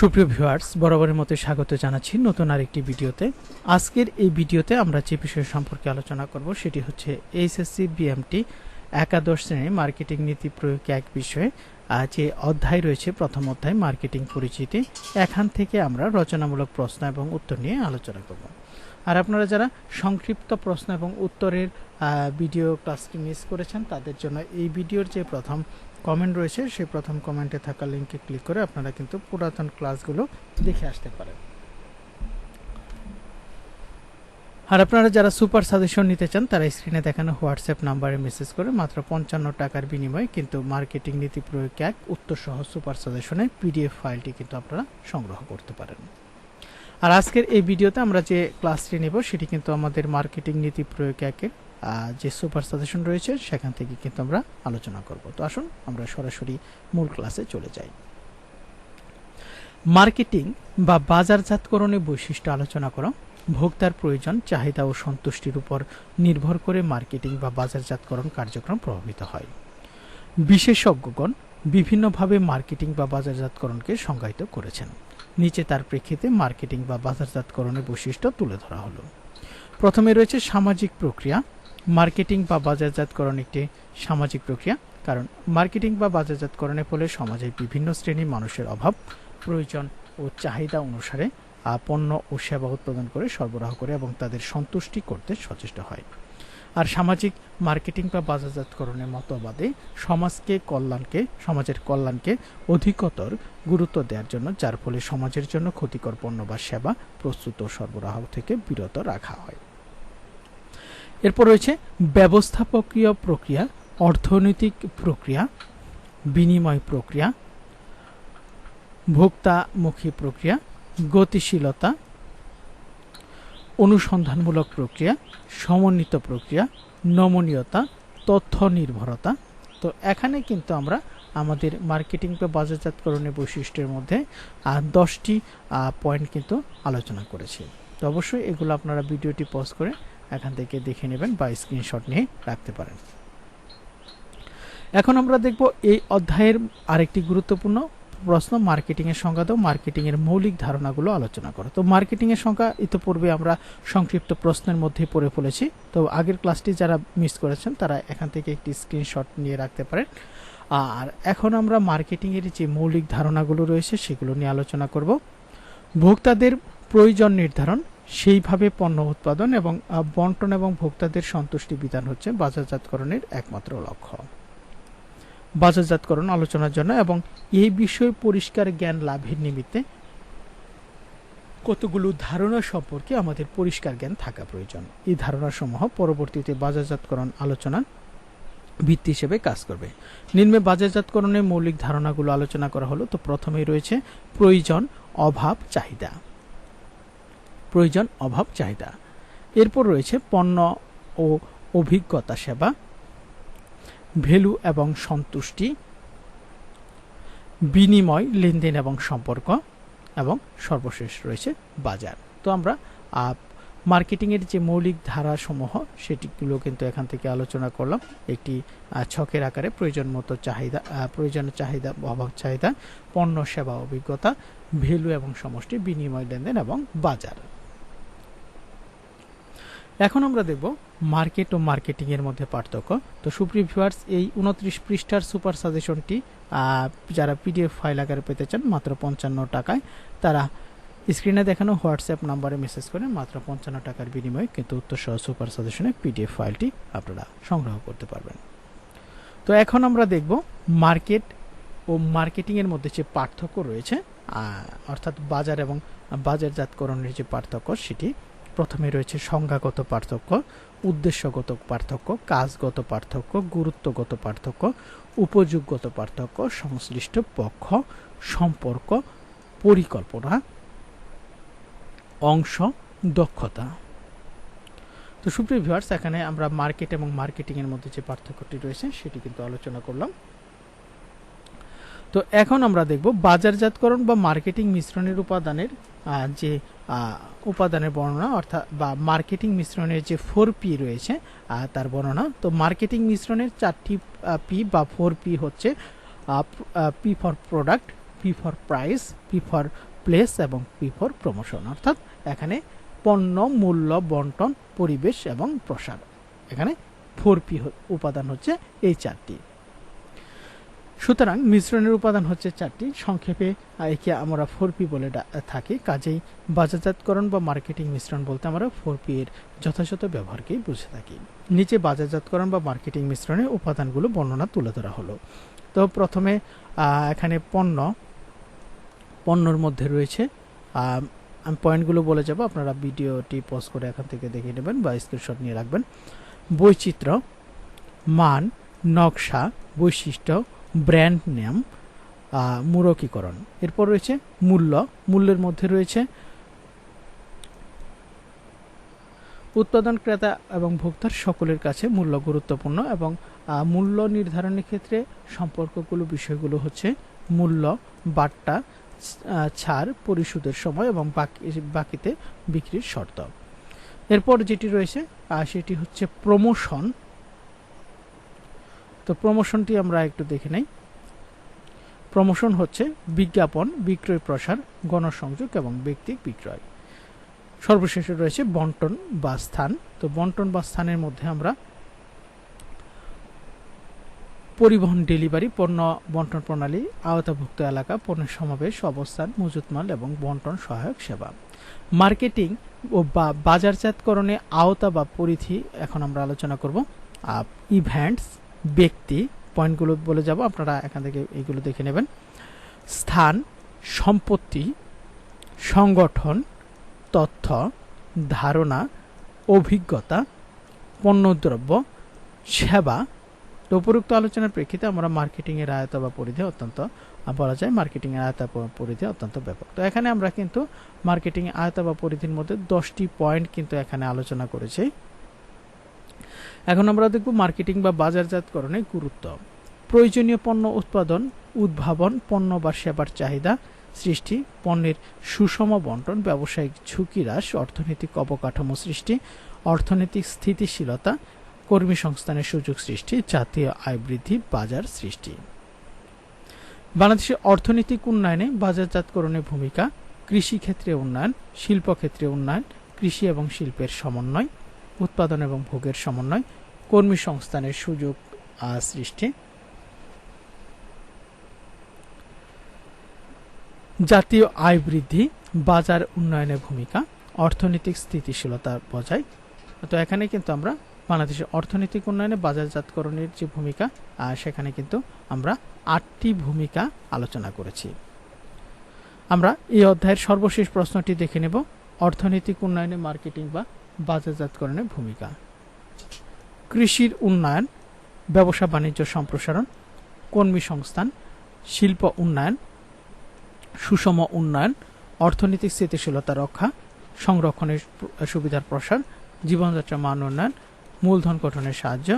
সুপ্রিয় ভিউয়ার্স, বরাবরের মতো স্বাগত জানাচ্ছি নতুন আরেকটি ভিডিওতে। আজকের এই ভিডিওতে আমরা যে বিষয় সম্পর্কে আলোচনা করব সেটি হচ্ছে এইচএসসি, বিএমটি, একাদশ শ্রেণির মার্কেটিং নীতি প্রয়োগ এক বিষয়ে যে অধ্যায় রয়েছে প্রথম অধ্যায়, মার্কেটিং পরিচিতি। এখান থেকে আমরা রচনামূলক প্রশ্ন এবং উত্তর নিয়ে আলোচনা করব। আর আপনারা যারা সংক্ষিপ্ত প্রশ্ন এবং উত্তরের ভিডিও ক্লাসটি মিস করেছেন, তাদের জন্য এই ভিডিওর যে প্রথম কমেন্ট রয়েছে, সেই প্রথম কমেন্টে থাকা লিঙ্কে ক্লিক করে আপনারা কিন্তু পুরাতন ক্লাসগুলো দেখে আসতে পারেন। আর আপনারা যারা সুপার সাজেশন নিতে চান, তারা স্ক্রিনে দেখানো হোয়াটসঅ্যাপ নাম্বারে মেসেজ করে মাত্র পঞ্চান্ন টাকার বিনিময়ে কিন্তু মার্কেটিং নীতি প্রয়োগ এক উত্তর সহ সুপার সাজেশনের পিডিএফ ফাইলটি কিন্তু আপনারা সংগ্রহ করতে পারেন। আর আজকের এই ভিডিওতে আমরা যে ক্লাসটি নেব, সেটি কিন্তু আমাদের মার্কেটিং নীতি প্রয়োগ একের যে সুপার সাজেশন রয়েছে, সেখান থেকে কিন্তু আমরা আলোচনা করব। তো আসুন, আমরা সরাসরি মূল ক্লাসে চলে যাই। মার্কেটিং বা বাজারজাতকরণের বৈশিষ্ট্য আলোচনা করো, ভোক্তার প্রয়োজন, চাহিদা ও সন্তুষ্টির উপর নির্ভর করে মার্কেটিং বা বাজারজাতকরণ কার্যক্রম প্রভাবিত হয়। বিশেষজ্ঞগণ বিভিন্নভাবে মার্কেটিং বা বাজারজাতকরণকে সংজ্ঞায়িত করেছেন। নিচে তার প্রেক্ষিতে মার্কেটিং বা বাজারজাতকরণের বৈশিষ্ট্য তুলে ধরা হলো। প্রথমে রয়েছে সামাজিক প্রক্রিয়া। মার্কেটিং বা বাজারজাতকরণ একটি সামাজিক প্রক্রিয়া, কারণ মার্কেটিং বা বাজারজাতকরণের ফলে সমাজে বিভিন্ন শ্রেণির মানুষের অভাব, প্রয়োজন ও চাহিদা অনুসারে পণ্য ও সেবা উৎপাদন করে সরবরাহ করে এবং তাদের সন্তুষ্টি করতে সচেষ্ট হয়। আর সামাজিক মার্কেটিং বা বাজারজাতকরণের মতবাদে সমাজকে কল্যাণকে, সমাজের কল্যাণকে অধিকতর গুরুত্ব দেওয়ার জন্য, যার ফলে সমাজের জন্য ক্ষতিকর পণ্য বা সেবা প্রস্তুত ও সরবরাহ থেকে বিরত রাখা হয়। এরপর রয়েছে ব্যবস্থাপকীয় প্রক্রিয়া, অর্থনৈতিক প্রক্রিয়া, বিনিময় প্রক্রিয়া, ভোক্তামুখী প্রক্রিয়া, গতিশীলতা অনুসন্ধানমূলক প্রক্রিয়া, সমন্বিত প্রক্রিয়া, নমনীয়তা, তথ্য নির্ভরতা। তো এখানে কিন্তু আমরা আমাদের মার্কেটিং বা বাজারজাতকরণের বৈশিষ্ট্যের মধ্যে দশটি পয়েন্ট কিন্তু আলোচনা করেছি। তো অবশ্যই এগুলো আপনারা ভিডিওটি পজ করে এখান থেকে দেখে নেবেন বা স্ক্রিনশট নিয়ে রাখতে পারেন। এখন আমরা দেখব এই অধ্যায়ের আরেকটি গুরুত্বপূর্ণ প্রশ্ন মার্কেটিং এর সংজ্ঞা দাও মার্কেটিং এর মৌলিক ধারণাগুলো আলোচনা করো। তো মার্কেটিং এর সংজ্ঞা, ইতিপূর্বে আমরা সংক্ষিপ্ত প্রশ্নের মধ্যে পড়ে ফেলেছি। তো আগের ক্লাসটি যারা মিস করেছেন, তারা এখান থেকে একটি স্ক্রিনশট নিয়ে রাখতে পারেন। আর এখন আমরা মার্কেটিং এর যে মৌলিক ধারণাগুলো রয়েছে, সেগুলো নিয়ে আলোচনা করব। ভোক্তাদের প্রয়োজন নির্ধারণ, সেইভাবে পণ্য উৎপাদন এবং বন্টন এবং ভোক্তাদের সন্তুষ্টি বিধান হচ্ছে বাজারজাতকরণের একমাত্র লক্ষ্য। বাজারজাতকরণ আলোচনার জন্য এবং এই বিষয়ে পরিষ্কার জ্ঞান লাভের নিমিত্তে কতগুলো ধারণা সম্পর্কে আমাদের পরিষ্কার জ্ঞান থাকা প্রয়োজন। এই ধারণাসমূহ পরবর্তীতে বাজারজাতকরণ আলোচনা ভিত্তি হিসেবে কাজ করবে। নিম্নে বাজারজাতকরণের মৌলিক ধারণাগুলো আলোচনা করা হলো। তো প্রথমেই রয়েছে প্রয়োজন, অভাব, চাহিদা। প্রয়োজন, অভাব, চাহিদা। এরপর রয়েছে পণ্য ও অভিজ্ঞতা সেবা। ভ্যালু এবং সন্তুষ্টি বিনিময় লেনদেন এবং সম্পর্ক এবং সর্বশেষ রয়েছে বাজার। তো আমরা মার্কেটিংয়ের যে মৌলিক ধারাসমূহ সেটিগুলো কিন্তু এখান থেকে আলোচনা করলাম। একটি ছকের আকারে প্রয়োজন মতো চাহিদা আহ, প্রয়োজনীয় চাহিদা অভাব চাহিদা পণ্য সেবা অভিজ্ঞতা ভ্যালু এবং সমষ্টি বিনিময় লেনদেন এবং বাজার। এখন আমরা দেখব মার্কেট ও মার্কেটিং এর মধ্যে পার্থক্য। তো সুপ্রিয় ভিউয়ার্স এই উনত্রিশ পৃষ্ঠার সুপার সাজেশনটি যারা পিডিএফ ফাইল আকারে পেতে চান, মাত্র পঞ্চান্ন টাকায়, তারা স্ক্রিনে দেখানো হোয়াটসঅ্যাপ নাম্বারে মেসেজ করে মাত্র পঞ্চান্ন টাকার বিনিময়ে কিন্তু উত্তর সহ সুপার সাজেশনের পিডিএফ ফাইলটি আপনারা সংগ্রহ করতে পারবেন। তো এখন আমরা দেখব মার্কেট ও মার্কেটিং এর মধ্যে যে পার্থক্য রয়েছে অর্থাৎ বাজার এবং বাজারজাতকরণের যে পার্থক্য, সেটি প্রথমে রয়েছে সংজ্ঞাগত পার্থক্য। উদ্দেশ্যগত পার্থক্য, কাজগত পার্থক্য, গুরুত্বগত পার্থক্য, উপযোগগত পার্থক্য, সংশ্লিষ্ট পক্ষ, সম্পর্ক, পরিকল্পনা, অংশ, দক্ষতা। তো সুপ্রিয় ভিউয়ার্স এখানে আমরা মার্কেট এবং মার্কেটিং এর মধ্যে যে পার্থক্যটি রয়েছে, সেটি কিন্তু আলোচনা করলাম। তো এখন আমরা দেখব বাজারজাতকরণ বা মার্কেটিং মিশ্রণের উপাদানের যে উপাদানের বর্ণনা, অর্থাৎ বা মার্কেটিং মিশ্রণের যে ফোর পি রয়েছে তার বর্ণনা। তো মার্কেটিং মিশ্রণের চারটি পি বা ফোর পি হচ্ছে P for product P for price P for place এবং পি ফর প্রমোশন অর্থাৎ এখানে পণ্য, মূল্য, বন্টন, পরিবেশ এবং প্রসার। এখানে ফোর পি উপাদান হচ্ছে এই চারটি। সুতরাং মিশ্রণের উপাদান হচ্ছে চারটি। সংক্ষেপে, একে আমরা ফোর পি বলে থাকি। কাজেই বাজারজাতকরণ বা মার্কেটিং মিশ্রণ বলতে আমরা ফোর পি এর যথাযথ ব্যবহারকেই বুঝে থাকি। নিচে বাজারজাতকরণ বা মার্কেটিং মিশ্রণের উপাদানগুলো বর্ণনা তুলে ধরা হলো। তো প্রথমে এখানে পণ্য। পণ্যর মধ্যে রয়েছে আমি পয়েন্টগুলো বলে যাব। আপনারা ভিডিওটি পজ করে এখান থেকে দেখে নেবেন বা স্ক্রিনশট নিয়ে রাখবেন। বৈচিত্র্য, মান, নকশা, বৈশিষ্ট্য ব্র্যান্ড নেম মূরকীকরণ। এরপর রয়েছে মূল্য। মূল্যের মধ্যে রয়েছে উৎপাদন ক্রেতা এবং ভোক্তার সকলের কাছে মূল্য গুরুত্বপূর্ণ এবং মূল্য নির্ধারণের ক্ষেত্রে সম্পর্কগুলো, বিষয়গুলো হচ্ছে মূল্য, বাট্টা ছাড়, পরিশোধের সময় এবং বাকি, বাকিতে বিক্রির শর্ত। এরপর যেটি রয়েছে সেটি হচ্ছে প্রমোশন তো প্রমোশনটি আমরা একটু দেখে নেই। প্রমোশন হচ্ছে বিজ্ঞাপন, বিক্রয় প্রসার, গণসংযোগ এবং ব্যক্তি বিক্রয়। সর্বশেষে রয়েছে বন্টন বা স্থান। তো বন্টন বা স্থানের মধ্যে আমরা পরিবহন ডেলিভারি, পণ্য বন্টন প্রণালী, আওতাভুক্ত এলাকা, পণ্যের সমাবেশ, অবস্থান মজুত মাল এবং বন্টন সহায়ক সেবা। মার্কেটিং ও বা বাজারজাতকরণে আওতা বা পরিধি এখন আমরা আলোচনা করব। ইভেন্টস ব্যক্তি, পয়েন্টগুলো বলে যাব, আপনারা এখান থেকে এইগুলো দেখে নেবেন। স্থান, সম্পত্তি, সংগঠন, তথ্য, ধারণা, অভিজ্ঞতা, পণ্যদ্রব্য, সেবা। তো উপরোক্ত আলোচনার প্রেক্ষিতে আমরা মার্কেটিংয়ের আয়তা বা পরিধি অত্যন্ত বলা যায় মার্কেটিংয়ের আয়তা পরিধি অত্যন্ত ব্যাপক। তো এখানে আমরা কিন্তু মার্কেটিং আয়তা বা পরিধির মধ্যে দশটি পয়েন্ট কিন্তু এখানে আলোচনা করেছি। এখন আমরা দেখব মার্কেটিং বা বাজারজাতকরণের গুরুত্ব। প্রয়োজনীয় পণ্য উৎপাদন, উদ্ভাবন, পণ্য বা সেবার চাহিদা, সৃষ্টি, পণ্যের সুষম বন্টন, ব্যবসায়িক ঝুঁকি হ্রাস অর্থনৈতিক অবকাঠামো সৃষ্টি, অর্থনৈতিক স্থিতিশীলতা, কর্মী সংস্থানের সুযোগ সৃষ্টি, জাতীয় আয় বৃদ্ধি, বাজার সৃষ্টি। বাংলাদেশের অর্থনৈতিক উন্নয়নে বাজারজাতকরণের ভূমিকা কৃষি ক্ষেত্রে উন্নয়ন শিল্প ক্ষেত্রে উন্নয়ন, কৃষি এবং শিল্পের সমন্বয় উৎপাদন এবং ভোগের সমন্বয় কর্মী সংস্থানের সুযোগ সৃষ্টি। জাতীয় আয় বৃদ্ধি, বাজার উন্নয়নের ভূমিকা, অর্থনৈতিক স্থিতিশীলতা বজায়। তো এখানে কিন্তু আমরা বাংলাদেশের অর্থনৈতিক উন্নয়নে বাজারজাতকরণের যে ভূমিকা সেখানে কিন্তু আমরা আটটি ভূমিকা আলোচনা করেছি। আমরা এই অধ্যায়ের সর্বশেষ প্রশ্নটি দেখে নেব। অর্থনৈতিক উন্নয়নে মার্কেটিং বা বাজারজাতকরণের ভূমিকা। কৃষির উন্নয়ন, ব্যবসা বাণিজ্য সম্প্রসারণ, কর্মী সংস্থান, শিল্প উন্নয়ন, সুষম উন্নয়ন, অর্থনৈতিক স্থিতিশীলতা রক্ষা, সংরক্ষণের সুবিধার প্রসার জীবনযাত্রার মান উন্নয়ন, মূলধন গঠনের সাহায্য,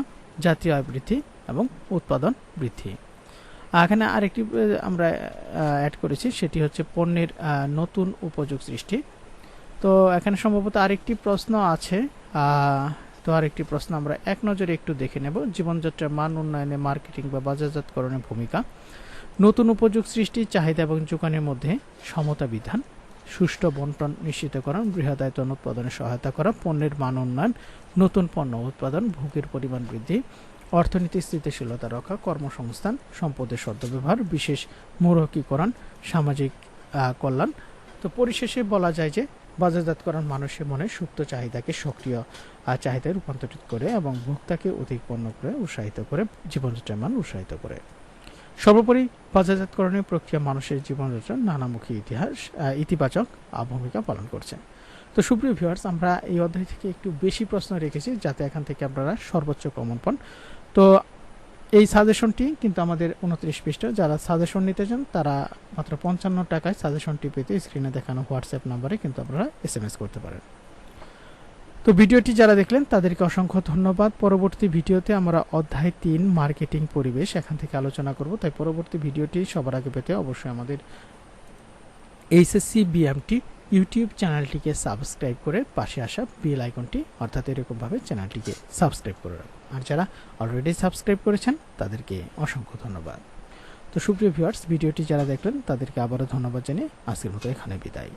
জাতীয় আয় বৃদ্ধি এবং উৎপাদন বৃদ্ধি। এখানে আরেকটি আমরা অ্যাড করেছি, সেটি হচ্ছে পণ্যের নতুন উপযোগ সৃষ্টি। তো এখানে সম্ভবত আরেকটি প্রশ্ন আছে। তো আরেকটি প্রশ্ন আমরা এক নজরে একটু দেখে নেব। জীবনযাত্রার মান উন্নয়নে মার্কেটিং বা বাজারজাতকরণের ভূমিকা। নতুন উপযোগ সৃষ্টি, চাহিদা এবং যোগানের মধ্যে সমতা বিধান। সুষ্ঠু বন্টন নিশ্চিতকরণ বৃহদায়তন উৎপাদনে সহায়তা করা, পণ্যের মান উন্নয়ন, নতুন পণ্য উৎপাদন, ভোগের পরিমাণ বৃদ্ধি, অর্থনীতি স্থিতিশীলতা রক্ষা, কর্মসংস্থান, সম্পদের সদ্ব্যবহার, বিশেষ মূরকীকরণ সামাজিক কল্যাণ। তো পরিশেষে বলা যায় যে বাজারজাতকরণ মানুষের মনে সুপ্ত চাহিদাকে সক্রিয় চাহিদায় রূপান্তরিত করে এবং ভোক্তাকে অধিক পণ্য করে উৎসাহিত করে, জীবনযাত্রার মান উৎসাহিত করে। সর্বোপরি বাজারজাতকরণের প্রক্রিয়া মানুষের জীবনযাত্রার নানামুখী ইতিহাস ইতিবাচক ভূমিকা পালন করছে। তো সুপ্রিয় ভিউয়ার্স আমরা এই অধ্যায় থেকে একটু বেশি প্রশ্ন রেখেছি যাতে এখান থেকে আপনারা সর্বোচ্চ কমন পান। তো এই সাজেশনটি কিন্তু আমাদের উনত্রিশ পৃষ্ঠা, যারা সাজেশন নিতে চান, তারা মাত্র পঞ্চান্ন টাকায় সাজেশনটি পেতে স্ক্রিনে দেখানো হোয়াটসঅ্যাপ নাম্বারে কিন্তু আপনারা এস এম এস করতে পারেন। তো ভিডিওটি যারা দেখলেন, তাদেরকে অসংখ্য ধন্যবাদ। পরবর্তী ভিডিওতে আমরা অধ্যায় তিন, মার্কেটিং পরিবেশ, এখান থেকে আলোচনা করব। তাই পরবর্তী ভিডিওটি সবার আগে পেতে অবশ্যই আমাদের এইচএসসি বিএমটি ইউটিউব চ্যানেলটিকে সাবস্ক্রাইব করে পাশে আসা বেল আইকনটি অর্থাৎ এরকমভাবে চ্যানেলটিকে সাবস্ক্রাইব করে রাখুন। আর যারা অলরেডি সাবস্ক্রাইব করেছেন, তাদেরকে অসংখ্য ধন্যবাদ। তো সুপ্রিয় ভিউয়ার্স ভিডিওটি যারা দেখলেন, তাদেরকে আবারও ধন্যবাদ জানিয়ে আজকের মতো এখানে বিদায়।